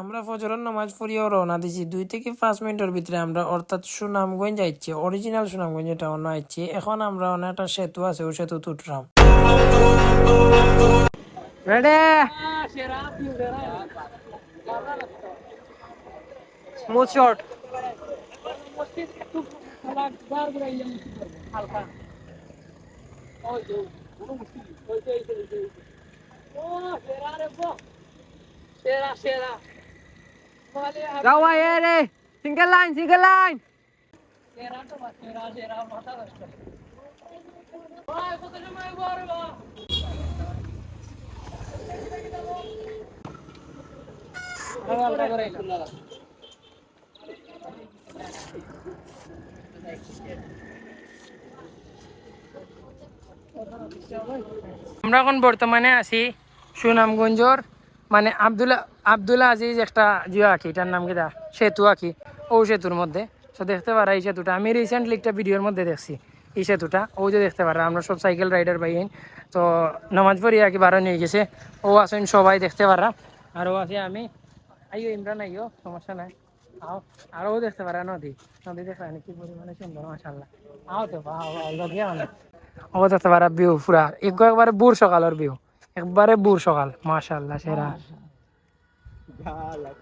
আমরা ফজরের নামাজ পড়িয়েও রওনা দিছি দুই থেকে পাঁচ মিনিটের ভিতরে আমরা অর্থাৎ সুনামগঞ্জ যাইছি অরিজিনাল সুনামগঞ্জ এটা অন্য আইছি। এখন আমরা অনেক একটা সেতু আছে ওই সেতু উঠলাম। রেডি স্মুথ শট যাও ভাই এ রে সিঙ্গেল লাইন সিঙ্গেল লাইন আমরা এখন বর্তমানে আছি সুনামগঞ্জর মানে আবদুল্লা আবদুল্লা আজিজ একটা জিও আঁকি, এটার নাম কিটা সেতু আঁকি, ও সেতুর মধ্যে। তো দেখতে পারা এই সেতুটা। আমি রিসেন্টলি একটা ভিডিওর মধ্যে দেখছি এই সেতুটা। ও যে দেখতে পারা, আমরা সব সাইকেল রাইডার বাইন তো নামাজ পড়ি আর কি বারো নিয়ে গেছে। ও আসেন সবাই দেখতে পারা। আর ও আছে আমি। আইও, ইমরান আইও, সমস্যা নাই। আও, আর ও দেখতে পারা নদী। নদী দেখতে কি পরিমাণে সুন্দর মাসাল্লাহ আও তো ও দেখতে পারা বিউ পুরা। একবারে বুড় সকালের বিউ একবারে বুড় সকাল মাশাল্লাহ সেরা। Voilà.